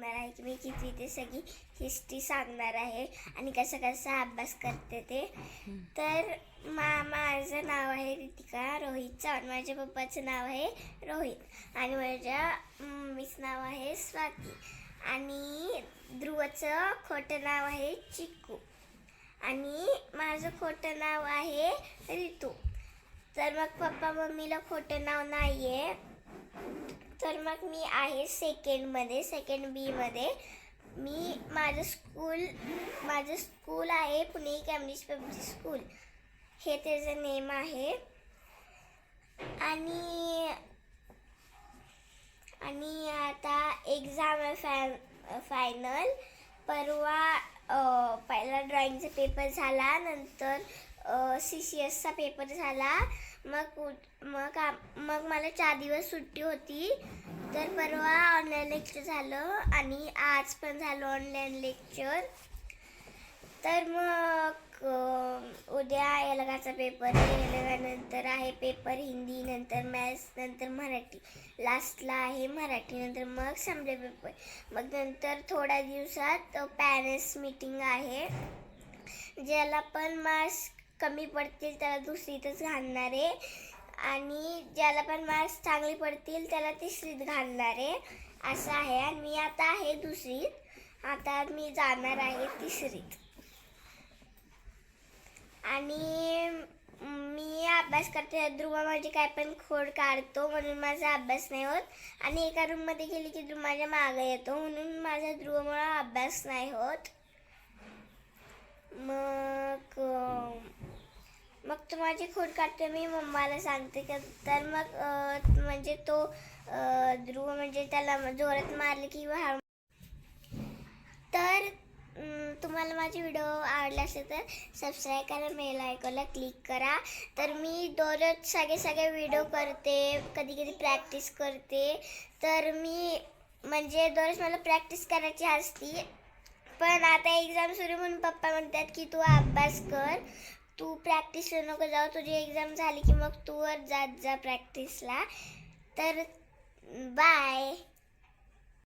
दाखवणार आहे की मी किती ते सगळी हिस्ट्री सांगणार आहे आणि कसं कसा अभ्यास करते ते. तर मा माझं नाव आहे रितिका रोहित चव्हाण. माझ्या पप्पाचं नाव आहे रोहित आणि माझ्या मम्मीचं नाव आहे स्वाती. आणि ध्रुवचं खोटं नाव आहे चिक्कू. आणि माझं खोटं नाव आहे रितू. तर मग पप्पा मम्मीला खोटं नाव नाही आहे तर मग मी आहे सेकंडमध्ये सेकंड बीमध्ये मी माझं स्कूल माझं स्कूल आहे पुणे कॅम्ब्रिज पब्लिक स्कूल हे त्याचं नेम आहे. आणि आणि आता एक्झाम आहे फॅ फायनल परवा पहिला ड्रॉइंगचा पेपर झाला. नंतर सी सी एसचा पेपर झाला. मग मग मग मला चार दिवस सुट्टी होती. तर परवा ऑनलाईन लेक्चर झालं आणि आज पण झालं ऑनलाईन लेक्चर तर मग उद्या एलगाचा पेपर एलगानंतर आहे पेपर हिंदी नंतर मॅथ्स नंतर मराठी. लास्टला आहे मराठी नंतर मग संपले पेपर मग नंतर थोड्या दिवसात पॅरेंट्स मीटिंग आहे. ज्याला पण मास्क कमी पडतील त्याला दुसरीतच घालणार आहे. आणि ज्याला पण मार्क्स चांगले पडतील त्याला तिसरीत घालणार आहे. असं आहे. आणि मी आता आहे दुसरीत. आता मी जाणार आहे तिसरीत. आणि मी अभ्यास करते ध्रुव माझी काय पण खोड काढतो म्हणून माझा अभ्यास नाही होत. आणि एका रूममध्ये गेली की ध्रुव माझ्या मागं येतो म्हणून माझा ध्रुवमुळे अभ्यास नाही होत. मग मग तो माझी खोड काढते मी मम्माला सांगते का तर मग म्हणजे तो ध्रुव म्हणजे त्याला जोरात मारले की तर तुम्हाला माझे व्हिडिओ आवडला असेल तर सबस्क्राईब करा मेल आयकॉनला क्लिक करा. तर मी दररोज सगळे सगळे व्हिडिओ करते कधी कधी प्रॅक्टिस करते. तर मी म्हणजे दररोज मला प्रॅक्टिस करायची असती पण आता एक्झाम सुरू म्हणून पप्पा म्हणतात की तू अभ्यास कर. तू प्रॅक्टिसला नको जाऊ. तुझी एक्झाम झाली की मग तू वर जात जा प्रॅक्टिसला तर बाय